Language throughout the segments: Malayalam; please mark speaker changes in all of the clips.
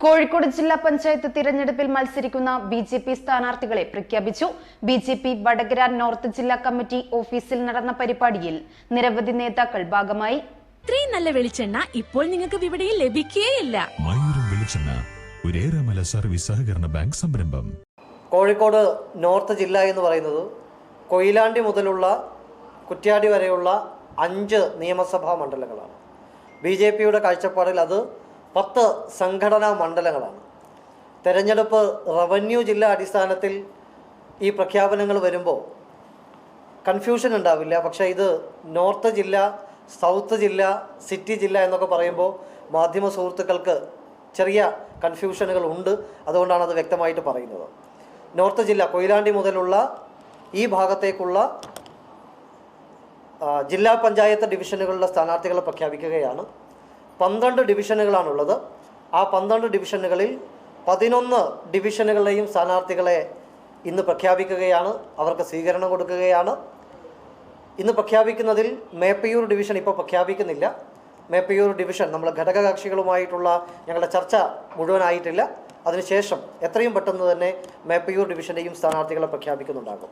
Speaker 1: കോഴിക്കോട് ജില്ലാ പഞ്ചായത്ത് തിരഞ്ഞെടുപ്പിൽ മത്സരിക്കുന്ന ബി ജെ പി സ്ഥാനാർത്ഥികളെ പ്രഖ്യാപിച്ചു. B J P Vadakara north ജില്ലാ കമ്മിറ്റി ഓഫീസിൽ നടന്ന പരിപാടിയിൽ നിരവധി നേതാക്കൾ ഭാഗമായി.
Speaker 2: ഇത്രയും നല്ല വെളിച്ചെണ്ണ ഇപ്പോൾ നിങ്ങൾക്ക് വിപണിയിൽ ലഭിക്കുകയില്ല
Speaker 3: മയൂരം വെളിച്ചെണ്ണ ഒരേറെമല സർവീസ് സഹകരണ ബാങ്ക് സംരംഭം.
Speaker 4: കോഴിക്കോട് നോർത്ത് ജില്ല എന്ന് പറയുന്നത് കൊയിലാണ്ടി മുതലുള്ള കുറ്റ്യാടി വരെയുള്ള അഞ്ച് നിയമസഭാ മണ്ഡലങ്ങളാണ്. ബി ജെ പിയുടെ കാഴ്ചപ്പാടിൽ അത് പത്ത് സംഘടനാ മണ്ഡലങ്ങളാണ്. തെരഞ്ഞെടുപ്പ് റവന്യൂ ജില്ലാ അടിസ്ഥാനത്തിൽ ഈ പ്രഖ്യാപനങ്ങൾ വരുമ്പോൾ കൺഫ്യൂഷൻ ഉണ്ടാവില്ല. പക്ഷേ ഇത് നോർത്ത് ജില്ല സൗത്ത് ജില്ല സിറ്റി ജില്ല എന്നൊക്കെ പറയുമ്പോൾ മാധ്യമ സുഹൃത്തുക്കൾക്ക് ചെറിയ കൺഫ്യൂഷനുകൾ ഉണ്ട്. അതുകൊണ്ടാണ് അത് വ്യക്തമായിട്ട് പറയുന്നത്. നോർത്ത് ജില്ല കൊയിലാണ്ടി മുതലുള്ള ഈ ഭാഗത്തേക്കുള്ള ജില്ലാ പഞ്ചായത്ത് ഡിവിഷനുകളുടെ സ്ഥാനാർത്ഥികളെ പ്രഖ്യാപിക്കുകയാണ്. പന്ത്രണ്ട് ഡിവിഷനുകളാണുള്ളത്. ആ പന്ത്രണ്ട് ഡിവിഷനുകളിൽ പതിനൊന്ന് ഡിവിഷനുകളിലെയും സ്ഥാനാർത്ഥികളെ ഇന്ന് പ്രഖ്യാപിക്കുകയാണ്. അവർക്ക് സ്വീകരണം കൊടുക്കുകയാണ്. ഇന്ന് പ്രഖ്യാപിക്കുന്നതിൽ മേപ്പയൂർ ഡിവിഷൻ ഇപ്പോൾ പ്രഖ്യാപിക്കുന്നില്ല. മേപ്പയൂർ ഡിവിഷൻ നമ്മൾ ഘടകകക്ഷികളുമായിട്ടുള്ള ഞങ്ങളുടെ ചർച്ച മുഴുവനായിട്ടില്ല. അതിനുശേഷം എത്രയും പെട്ടെന്ന് തന്നെ മേപ്പയൂർ ഡിവിഷന്റെയും സ്ഥാനാർത്ഥികളെ പ്രഖ്യാപിക്കുന്നുണ്ടാകും.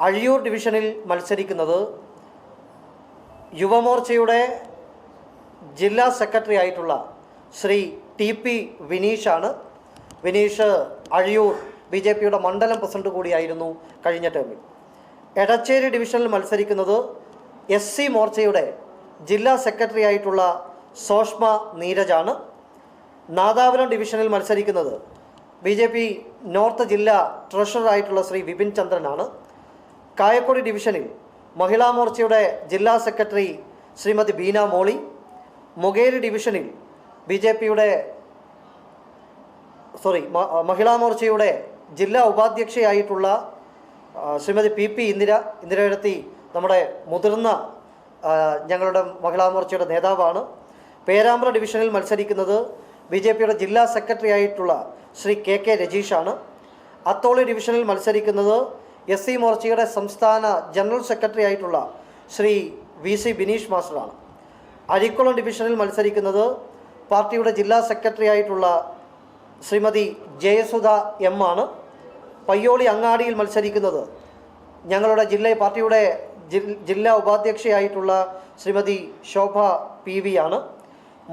Speaker 4: അഴിയൂർ ഡിവിഷനിൽ മത്സരിക്കുന്നത് യുവമോർച്ചയുടെ ജില്ലാ സെക്രട്ടറി ആയിട്ടുള്ള ശ്രീ ടി പി വിനീഷാണ്. വിനീഷ് അഴിയൂർ ബി ജെ പിയുടെ മണ്ഡലം പ്രസിഡന്റ് കൂടിയായിരുന്നു കഴിഞ്ഞ ടേമിൽ എടച്ചേരി ഡിവിഷനിൽ മത്സരിക്കുന്നത് എസ് സി മോർച്ചയുടെ ജില്ലാ സെക്രട്ടറി ആയിട്ടുള്ള സോഷ്മ നീരജാണ്. നാദാപുരം ഡിവിഷനിൽ മത്സരിക്കുന്നത് ബി ജെ പി നോർത്ത് ജില്ലാ ട്രഷററായിട്ടുള്ള ശ്രീ വിപിൻ ചന്ദ്രനാണ്. കായക്കൊടി ഡിവിഷനിൽ മഹിളാ മോർച്ചയുടെ ജില്ലാ സെക്രട്ടറി ശ്രീമതി ബീന മോളി. മൊകേരി ഡിവിഷനിൽ ബി ജെ പിയുടെ സോറി മഹിളാ മോർച്ചയുടെ ജില്ലാ ഉപാധ്യക്ഷയായിട്ടുള്ള ശ്രീമതി പി പി ഇന്ദിര ഇന്ദിരയെടുത്തി നമ്മുടെ മുതിർന്ന ഞങ്ങളുടെ മഹിളാ മോർച്ചയുടെ നേതാവാണ്. പേരാമ്പ്ര ഡിവിഷനിൽ മത്സരിക്കുന്നത് ബി ജെ പിയുടെ ജില്ലാ സെക്രട്ടറി ആയിട്ടുള്ള ശ്രീ കെ കെ രജീഷാണ്. അത്തോളി ഡിവിഷനിൽ മത്സരിക്കുന്നത് എസ് സി മോർച്ചയുടെ സംസ്ഥാന ജനറൽ സെക്രട്ടറി ആയിട്ടുള്ള ശ്രീ വി സി ബിനീഷ് മാസ്റ്ററാണ്. അരിക്കുളം ഡിവിഷനിൽ മത്സരിക്കുന്നത് പാർട്ടിയുടെ ജില്ലാ സെക്രട്ടറി ആയിട്ടുള്ള ശ്രീമതി ജയസുധ എം ആണ്. പയ്യോളി അങ്ങാടിയിൽ മത്സരിക്കുന്നത് ഞങ്ങളുടെ ജില്ല പാർട്ടിയുടെ ജില്ലാ ഉപാധ്യക്ഷയായിട്ടുള്ള ശ്രീമതി ശോഭ പി വി ആണ്.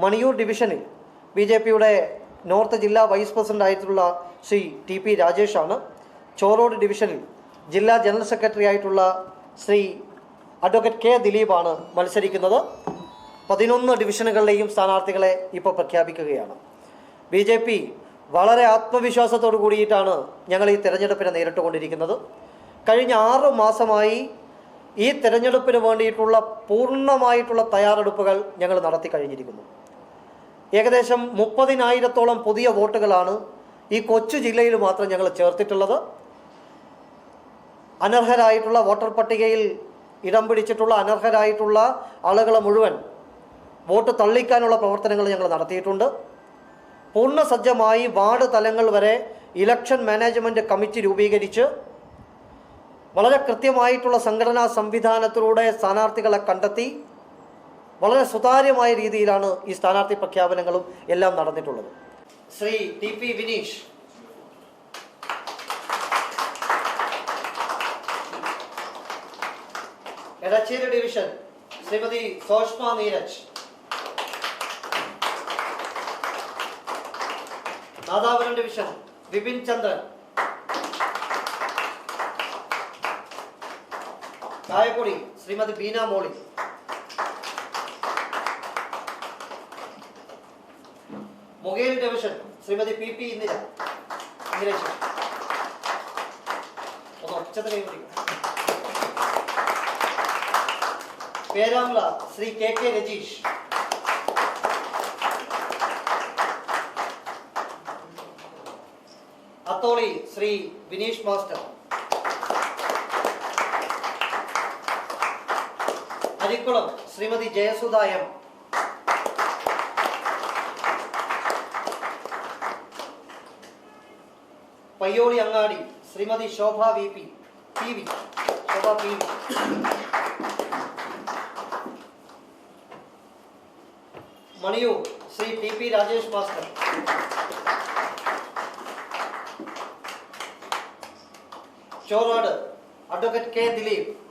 Speaker 4: മണിയൂർ ഡിവിഷനിൽ ബി ജെ പിയുടെ നോർത്ത് ജില്ലാ വൈസ് പ്രസിഡന്റ് ആയിട്ടുള്ള ശ്രീ ടി പി രാജേഷാണ് ചോറോഡ് ഡിവിഷനിൽ ജില്ലാ ജനറൽ സെക്രട്ടറി ആയിട്ടുള്ള ശ്രീ അഡ്വക്കേറ്റ് കെ ദിലീപാണ് മത്സരിക്കുന്നത്. പതിനൊന്ന് ഡിവിഷനുകളിലെയും സ്ഥാനാർത്ഥികളെ ഇപ്പോൾ പ്രഖ്യാപിക്കുകയാണ്. ബി ജെ പി വളരെ ആത്മവിശ്വാസത്തോടു കൂടിയിട്ടാണ് ഞങ്ങൾ ഈ തെരഞ്ഞെടുപ്പിനെ നേരിട്ടുകൊണ്ടിരിക്കുന്നത്. കഴിഞ്ഞ ആറ് മാസമായി ഈ തിരഞ്ഞെടുപ്പിന് വേണ്ടിയിട്ടുള്ള പൂർണമായിട്ടുള്ള തയ്യാറെടുപ്പുകൾ ഞങ്ങൾ നടത്തി കഴിഞ്ഞിരിക്കുന്നു. ഏകദേശം മുപ്പതിനായിരത്തോളം പുതിയ വോട്ടുകളാണ് ഈ കൊച്ചു ജില്ലയിൽ മാത്രം ഞങ്ങൾ ചേർത്തിട്ടുള്ളത്. അനർഹരായിട്ടുള്ള വോട്ടർ പട്ടികയിൽ ഇടം പിടിച്ചിട്ടുള്ള അനർഹരായിട്ടുള്ള ആളുകളെ മുഴുവൻ വോട്ട് തള്ളിക്കാനുള്ള പ്രവർത്തനങ്ങൾ ഞങ്ങൾ നടത്തിയിട്ടുണ്ട്. പൂർണസജ്ജമായി വാർഡ് തലങ്ങൾ വരെ ഇലക്ഷൻ മാനേജ്മെന്റ് കമ്മിറ്റി രൂപീകരിച്ച് വളരെ കൃത്യമായിട്ടുള്ള സംഘടനാ സംവിധാനത്തിലൂടെ സ്ഥാനാർത്ഥികളെ കണ്ടെത്തി വളരെ സുതാര്യമായ രീതിയിലാണ് ഈ സ്ഥാനാർത്ഥി പ്രഖ്യാപനങ്ങളും എല്ലാം നടന്നിട്ടുള്ളത്. Shri T P Vineesh. Edachery division Shrimati Soshma Neeraj. Nadapuram division Vipin Chandran. Kayappodi Shrimati Beena Moli. Mukeri division Shrimati P P Indira. ഇന്ദിരേശൻ ഒന്ന് ഒച്ചത്തിൽ കൈകൊടുക്കുക Shri K K Rajeesh. Atholi Shri Vineesh master. Arikkulam Shrimati ജയസുദായം Payyoli Angadi Shrimati Shobha V P. P V. Shobha P V. Maniyur Shri T P Rajesh master. Chorode advocate K Dileep.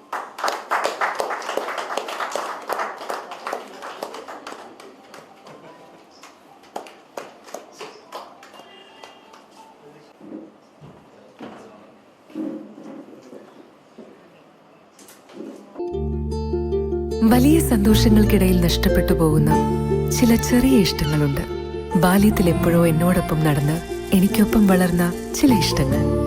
Speaker 5: വലിയ സന്തോഷങ്ങൾക്കിടയിൽ നഷ്ടപ്പെട്ടു പോകുന്ന ചില ചെറിയ ഇഷ്ടങ്ങളുണ്ട്. ബാല്യത്തിൽ എപ്പോഴോ എന്നോടൊപ്പം നടന്ന് എനിക്കൊപ്പം വളർന്ന ചില ഇഷ്ടങ്ങൾ.